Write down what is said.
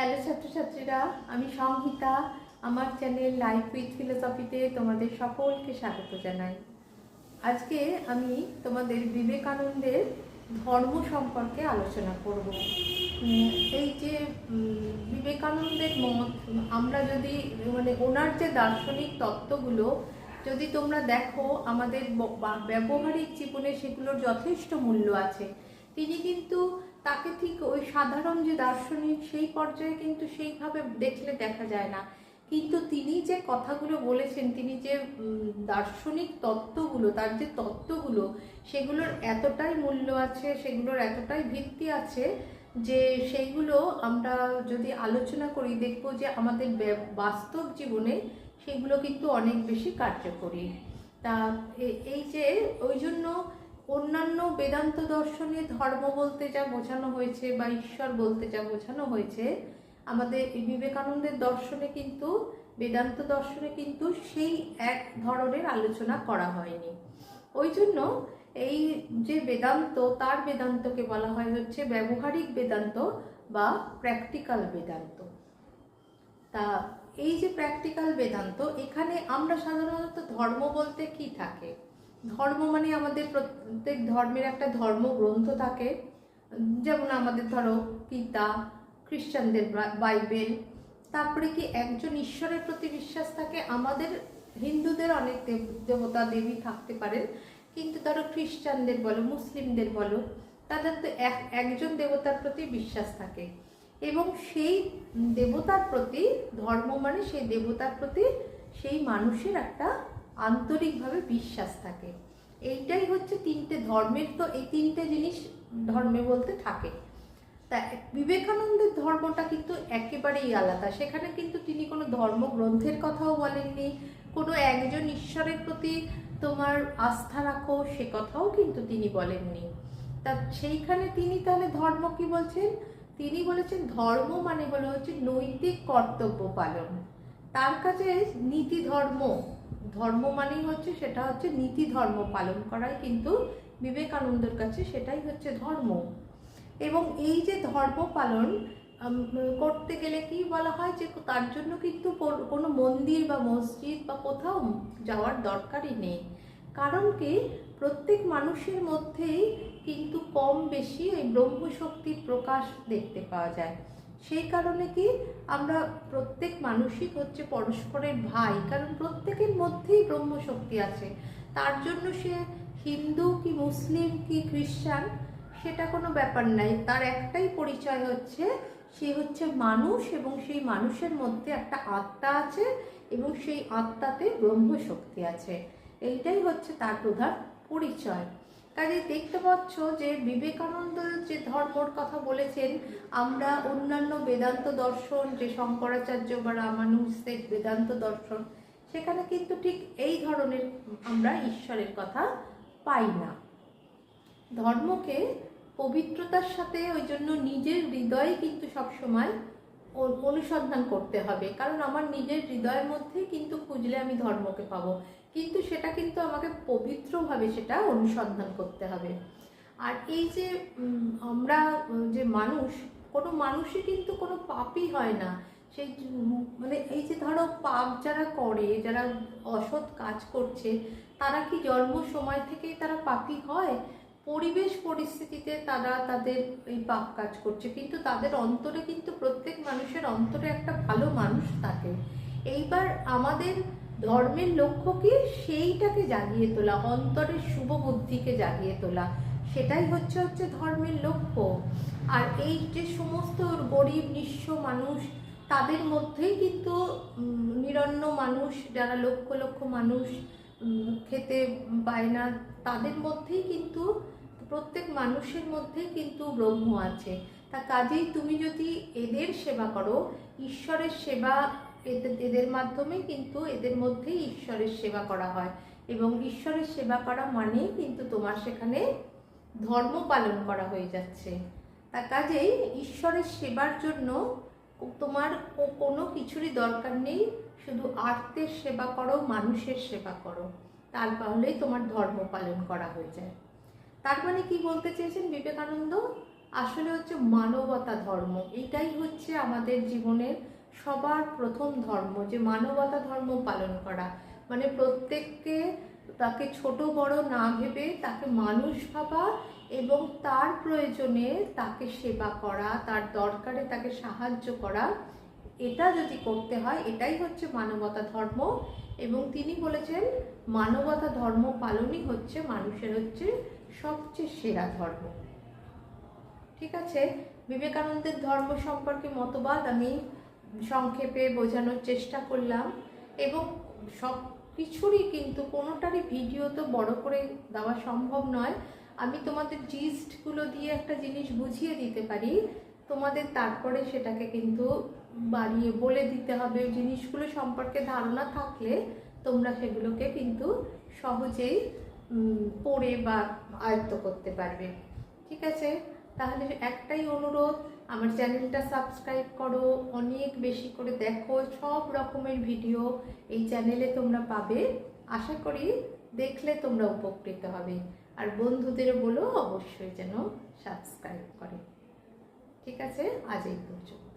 Hello ছাত্রছাত্রীরা, আমি সংহিতা। আমার চ্যানেল লাইফ উইথ ফিলোসফিতে তোমাদের সকলকে স্বাগত জানাই। আজকে আমি তোমাদের বিবেকানন্দের ধর্ম সম্পর্কে আলোচনা করব। এই যে বিবেকানন্দের মত, আমরা যদি মানে ওনার যে দার্শনিক তত্ত্বগুলো, যদি তোমরা দেখো, আমাদের ব্যবহারিক জীবনে সেগুলোর যথেষ্ট মূল্য আছে। তিনি কিন্তু তাকে ঠিক ওই সাধারণ যে দার্শনিক সেই পর্যায়ে কিন্তু সেইভাবে দেখলে দেখা যায় না। কিন্তু তিনি যে কথাগুলো বলেছেন, তিনি যে দার্শনিক তত্ত্বগুলো, তার যে তত্ত্বগুলো, সেগুলোর এতটাই মূল্য আছে, সেগুলোর এতটাই ভিত্তি আছে যে সেইগুলো আমরা যদি আলোচনা করি, দেখব যে আমাদের বাস্তব জীবনে সেগুলো কিন্তু অনেক বেশি কার্যকরী। তা এই যে, ওই জন্য অন্যান্য বেদান্ত দর্শনে ধর্ম বলতে যা বোঝানো হয়েছে বা ঈশ্বর বলতে যা বোঝানো হয়েছে, আমাদের বিবেকানন্দের দর্শনে কিন্তু, বেদান্ত দর্শনে কিন্তু সেই এক ধরনের আলোচনা করা হয়নি। ওই জন্য এই যে বেদান্ত, তার বেদান্তকে বলা হয় হচ্ছে ব্যবহারিক বেদান্ত বা প্র্যাকটিক্যাল বেদান্ত। তা এই যে প্র্যাকটিক্যাল বেদান্ত, এখানে আমরা সাধারণত ধর্ম বলতে কি থাকে? ধর্ম মানে আমাদের প্রত্যেক ধর্মের একটা ধর্মগ্রন্থ থাকে। যেমন আমাদের ধরো গীতা খ্রিস্টানদের বাইবেল। তারপরে কি একজন ঈশ্বরের প্রতি বিশ্বাস থাকে, আমাদের হিন্দুদের অনেক দেব- দেবতা, দেবী থাকতে পারেন। কিন্তু ধরো খ্রিস্টানদের বলো, মুসলিমদের বলো, তাদের তো এক, একজন দেবতার প্রতি বিশ্বাস থাকে। এবং সেই দেবতার প্রতি, ধর্ম মানে সেই দেবতার প্রতি সেই মানুষের একটা আন্তরিকভাবে বিশ্বাস থাকে। এইটাই হচ্ছে তিনটে ধর্মের তো, এই তিনটে জিনিস ধর্মে বলতে থাকে। তা বিবেকানন্দের ধর্মটা কিন্তু একেবারেই আলাদা। সেখানে কিন্তু তিনি কোনো ধর্মগ্রন্থের কথাও বলেননি। কোনো একজন ঈশ্বরের প্রতি তোমার আস্থা রাখো, সে কথাও কিন্তু তিনি বলেননি। তা সেইখানে তিনি তাহলে ধর্ম কি বলছেন? তিনি বলেছেন ধর্ম মানে হলো হচ্ছে নৈতিক কর্তব্য পালন। তার কাছে নীতি ধর্ম। ধর্ম মানেই হচ্ছে সেটা হচ্ছে নীতি ধর্ম পালন করাই কিন্তু বিবেকানন্দের কাছে সেটাই হচ্ছে ধর্ম। এবং এই যে ধর্ম পালন করতে গেলে কি বলা হয় যে তার জন্য কিন্তু কোন- মন্দির বা মসজিদ বা কোথাও যাওয়ার দরকারই নেই। কারণ কি? প্রত্যেক মানুষের মধ্যেই কিন্তু কম বেশি এই ব্রহ্মশক্তির প্রকাশ দেখতে পাওয়া যায়। সেই কারণে কি আমরা প্রত্যেক মানুষই হচ্ছে পরস্পরের ভাই, কারণ প্রত্যেকের মধ্যেই ব্রহ্মশক্তি আছে। তার জন্য সে হিন্দু কি মুসলিম কি খ্রিস্টান, সেটা কোনো ব্যাপার নাই। তার একটাই পরিচয় হচ্ছে, সে হচ্ছে মানুষ এবং সেই মানুষের মধ্যে একটা আত্মা আছে এবং সেই আত্মাতে ব্রহ্মশক্তি আছে। এইটাই হচ্ছে তার প্রধান পরিচয়। কাজে দেখতে পাচ্ছ যে বিবেকানন্দ যে ধর্মর কথা বলেছেন, আমরা অন্যান্য বেদান্ত দর্শন, যে শঙ্করাচার্য বা রামানুজদের বেদান্ত দর্শন, সেখানে কিন্তু ঠিক এই ধরনের আমরা ঈশ্বরের কথা পাই না। ধর্মকে পবিত্রতার সাথে, ওই জন্য নিজের হৃদয়ে কিন্তু সবসময় অনুসন্ধান করতে হবে। কারণ আমার নিজের হৃদয়ের মধ্যেই কিন্তু খুঁজলে আমি ধর্মকে পাবো। কিন্তু সেটা কিন্তু আমাকে পবিত্রভাবে সেটা অনুসন্ধান করতে হবে। আর এই যে আমরা যে মানুষ, কোনো মানুষই কিন্তু কোনো পাপই হয় না। সেই মানে এই যে ধরো পাপ যারা করে, যারা অসৎ কাজ করছে, তারা কি জন্ম সময় থেকেই তারা পাপী হয়? পরিবেশ পরিস্থিতিতে তারা তাদের এই পাপ কাজ করছে। কিন্তু তাদের অন্তরে কিন্তু প্রত্যেক মানুষের অন্তরে একটা ভালো মানুষ থাকে। এইবার আমাদের ধর্মের লক্ষ্য কি? সেইটাকে জাগিয়ে তোলা, অন্তরের শুভ বুদ্ধিকে জাগিয়ে তোলা। সেটাই হচ্ছে হচ্ছে ধর্মের লক্ষ্য। আর এই যে সমস্ত গরিব, নিঃস্ব মানুষ, তাদের মধ্যেই কিন্তু নিরন্ন মানুষ, যারা লক্ষ লক্ষ মানুষ খেতে পায় না, তাদের মধ্যেই কিন্তু প্রত্যেক মানুষের মধ্যে কিন্তু ব্রহ্ম আছে। তা কাজেই তুমি যদি এদের সেবা করো, ঈশ্বরের সেবা এদের মাধ্যমে কিন্তু এদের মধ্যেই ঈশ্বরের সেবা করা হয়। এবং ঈশ্বরের সেবা করা মানেই কিন্তু তোমার সেখানে ধর্ম পালন করা হয়ে যাচ্ছে। তা কাজেই ঈশ্বরের সেবার জন্য তোমার কোনো কিছুরই দরকার নেই, শুধু আর্তের সেবা করো, মানুষের সেবা করো। তার তাহলেই তোমার ধর্ম পালন করা হয়ে যায়। তার মানে কি বলতে চেয়েছেন বিবেকানন্দ? আসলে হচ্ছে মানবতা ধর্ম। এটাই হচ্ছে আমাদের জীবনের সবার প্রথম ধর্ম, যে মানবতা ধর্ম পালন করা। মানে প্রত্যেককে তাকে ছোট বড় না ভেবে তাকে মানুষ ভাবা এবং তার প্রয়োজনে তাকে সেবা করা, তার দরকারে তাকে সাহায্য করা। এটা যদি করতে হয়, এটাই হচ্ছে মানবতা ধর্ম। এবং তিনি বলেছেন, মানবতা ধর্ম পালনই হচ্ছে মানুষের হচ্ছে সবচেয়ে সেরা ধর্ম। ঠিক আছে? বিবেকানন্দের ধর্ম সম্পর্কে মতবাদ আমি সংক্ষেপে বোঝানোর চেষ্টা করলাম এবং সব কিছুরই কিন্তু কোনোটারই ভিডিও তো বড় করে দেওয়া সম্ভব নয়। আমি তোমাদের জিস্টগুলো দিয়ে একটা জিনিস বুঝিয়ে দিতে পারি। তোমাদের তারপরে সেটাকে কিন্তু বাড়িয়ে বলে দিতে হবে। জিনিসগুলো সম্পর্কে ধারণা থাকলে তোমরা সেগুলোকে কিন্তু সহজেই পড়ে বা আয়ত্ত করতে পারবে। ঠিক আছে? তাহলে একটাই অনুরোধ, আমার চ্যানেলটা সাবস্ক্রাইব করো, অনেক বেশি করে দেখো, সব রকমের ভিডিও এই চ্যানেলে তোমরা পাবে। আশা করি দেখলে তোমরা উপকৃত হবে। আর বন্ধুদের বলো, অবশ্যই যেন সাবস্ক্রাইব করে। ঠিক আছে? আজ এই পর্যন্ত।